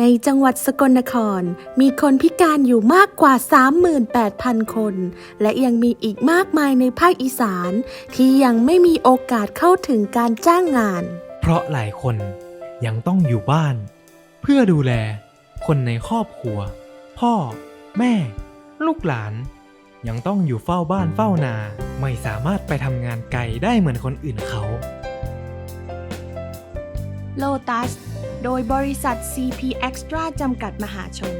ในจังหวัดสกลนคร มีคนพิการอยู่มากกว่า 38,000 คน และยังมีอีกมากมายในภาคอีสาน ที่ยังไม่มีโอกาสเข้าถึงการจ้างงาน เพราะหลายคนยังต้องอยู่บ้าน เพื่อดูแล คนในครอบครัว พ่อ แม่ ลูกหลาน ยังต้องอยู่เฝ้าบ้านเฝ้านา ไม่สามารถไปทำงานไกลได้เหมือนคนอื่นเขา Lotus โดยบริษัท CP Extra จำกัดมหาชน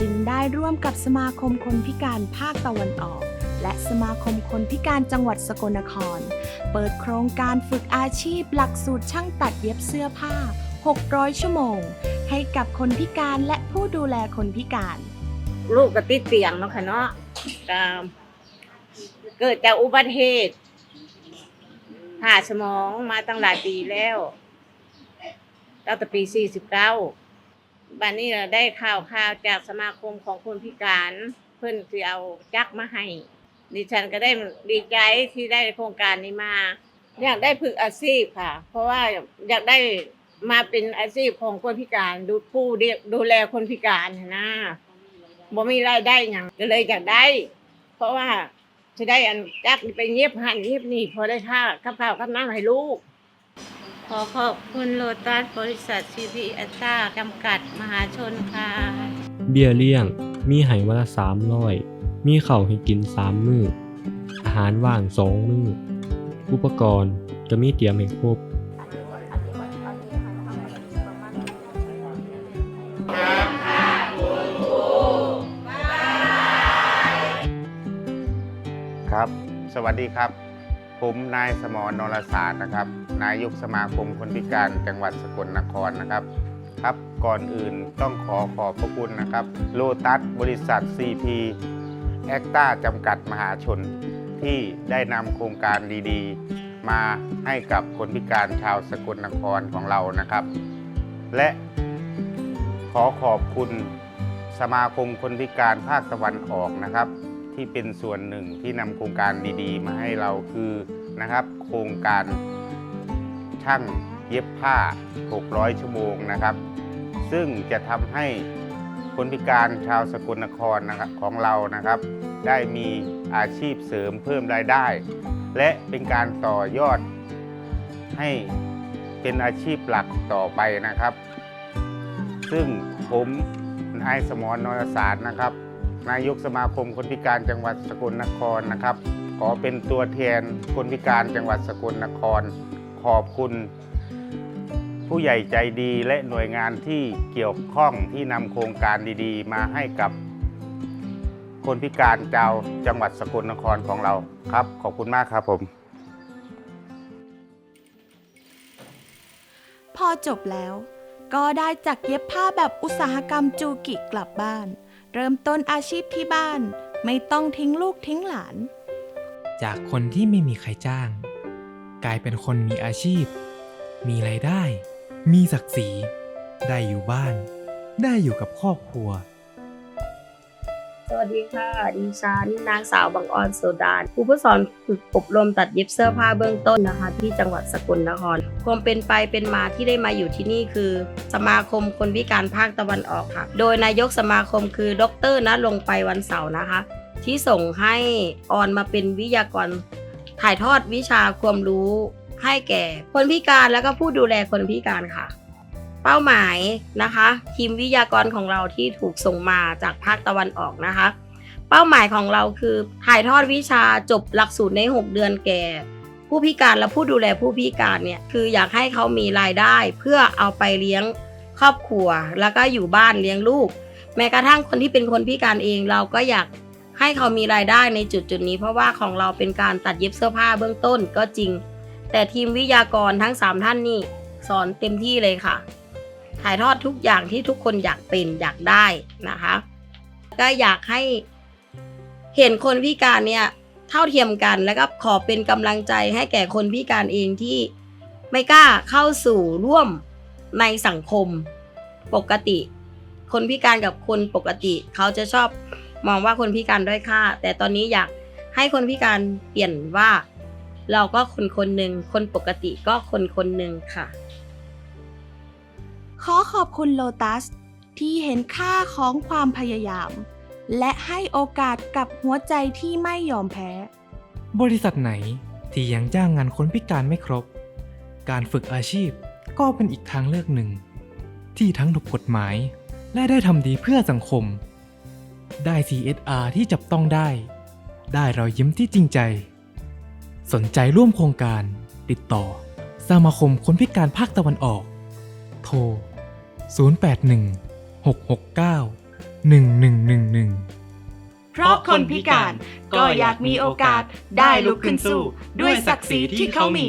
จึงได้ร่วมกับสมาคมคนพิการภาคตะวันออก และสมาคมคนพิการจังหวัดสกลนคร เปิดโครงการฝึกอาชีพหลักสูตรช่างตัดเย็บเสื้อผ้า 600 ชั่วโมง ให้กับคนพิการและผู้ดูแลคนพิการ ลูกก็ติดเตียงเนาะค่ะเนาะเกิดจากอุบัติเหตุผ่าสมองมาตั้งหลายปีแล้ว ตั้งแต่ปี 49บัดนี้เราได้ข่าวข่าวจากสมาคมของคนพิการ เพิ่นสิเอาจักมาให้ดิฉันก็ได้ดีใจที่ได้โครงการนี้มา อยากได้ฝึกอาชีพค่ะ เพราะว่าอยากได้มาเป็นอาชีพของคนพิการดูผู้ดูแลคนพิการนะบ่มีรายได้หยังก็เลยอยากได้ เพราะว่าจะได้อันจักไปเงียบหันเงียบนี่พอได้ค่ากับข้าวน้ำให้ลูก ขอขอบคุณโลตัสบริษัทซีพีอัตตาจำกัดมหาชนค่ะ เบี้ยเลี้ยง มีให้วันละสามร้อย มีข้าวให้กินสามมื้อ อาหารว่างสองมื้อ อุปกรณ์จะมีเตรียมให้ครบ ครับ สวัสดีครับ ผมนายสมรนรศาสตร์นะครับ นายกสมาคมคนพิการจังหวัดสกลนครนะครับ ครับก่อนอื่นต้องขอขอบพระคุณนะครับ โลตัสบริษัท CP แอคต้าจำกัดมหาชน ที่ได้นำโครงการดีๆ มาให้กับคนพิการชาวสกลนครของเรานะครับ และขอขอบคุณสมาคมคนพิการภาคตะวันออกนะครับ ที่เป็นส่วนหนึ่งที่นำโครงการดีๆ มาให้เราคือนะครับ โครงการช่างเย็บผ้า 600 ชั่วโมงนะครับ ซึ่งจะทำให้คนพิการชาวสกลนครนะครับของเรานะครับ ได้มีอาชีพเสริมเพิ่มรายได้ และเป็นการต่อยอดให้เป็นอาชีพหลักต่อไปนะครับ ซึ่งผมนายสมรนรสารนะครับ นายกสมาคมคนพิการจังหวัดสกลนครนะครับ ขอเป็นตัวแทนคนพิการจังหวัดสกลนคร ขอบคุณ ผู้ใหญ่ใจดีและหน่วยงานที่เกี่ยวข้องที่นำโครงการดีๆ มาให้กับคนพิการเจ้าจังหวัดสกลนครของเราครับ ขอบคุณมากครับผม พอจบแล้วก็ได้จักเย็บผ้าแบบอุตสาหกรรมจูกิกลับบ้าน เริ่มต้นอาชีพที่บ้าน ไม่ต้องทิ้งลูกทิ้งหลาน จากคนที่ไม่มีใครจ้าง กลายเป็นคนมีอาชีพ มีไรายได้ มีศักดิ์ศรี ได้อยู่บ้าน ได้อยู่กับครอบครัว สวัสดีค่ะ ดิฉันนางสาวบางออนโซดานครูผู้สอนฝึกอบรมตัดเย็บเสื้อผ้าเบื้องต้นนะคะ ที่จังหวัดสกลนคร ความเป็นไปเป็นมาที่ได้มาอยู่ที่นี่คือ สมาคมคนพิการภาคตะวันออกค่ะ โดยนายกสมาคมคือ ดรณลงไปวันเสาร์นะคะ ที่ส่งให้ออนมาเป็นวิทยากรถ่ายทอดวิชาความรู้ให้แก่คนพิการแล้วก็ผู้ดูแลคนพิการค่ะ เป้าหมายนะคะ ทีมวิทยากรของเราที่ถูกส่งมาจากภาคตะวันออกนะคะ เป้าหมายของเราคือถ่ายทอดวิชาจบหลักสูตรใน 6 เดือนแก่ ผู้พิการและผู้ดูแลผู้พิการเนี่ยคืออยากให้เขามีรายได้ เพื่อเอาไปเลี้ยงครอบครัว แล้วก็อยู่บ้านเลี้ยงลูก แม้กระทั่งคนที่เป็นคนพิการเองเราก็อยากให้เขามีรายได้ในจุดจุดนี้เพราะว่าของเราเป็นการตัดเย็บเสื้อผ้าเบื้องต้นก็จริง แต่ทีมวิทยากรทั้ง 3 ท่านนี่สอนเต็มที่เลยค่ะ ถ่ายทอดทุกอย่างที่ทุกคนอยากเป็นอยากได้นะคะ ก็อยากให้เห็นคนพิการเนี่ยเท่าเทียมกันแล้วก็ขอเป็นกำลังใจให้แก่คนพิการเองที่ไม่กล้าเข้าสู่ร่วมในสังคมปกติ คนพิการกับคนปกติ เขาจะชอบมองว่าคนพิการด้อยค่า แต่ตอนนี้อยากให้คนพิการเปลี่ยนว่า เราก็คนคนหนึ่งคนปกติก็คนคนหนึ่งค่ะ ขอขอบคุณโลตัสที่เห็นค่าของความพยายาม และให้โอกาสกับหัวใจที่ไม่ยอมแพ้ บริษัทไหนที่ยังจ้างงานคนพิการไม่ครบ การฝึกอาชีพก็เป็นอีกทางเลือกหนึ่ง ที่ทั้งถูกกฎหมายและได้ทำดีเพื่อสังคม ได้ CSR ที่จับต้องได้ ได้รอยยิ้มที่จริงใจ สนใจร่วมโครงการ ติดต่อ สมาคมคนพิการภาคตะวันออก โทร 081 669 1111 เพราะคนพิการก็อยากมีโอกาสได้ลุกขึ้นสู้ ด้วยศักดิ์ศรีที่เขามี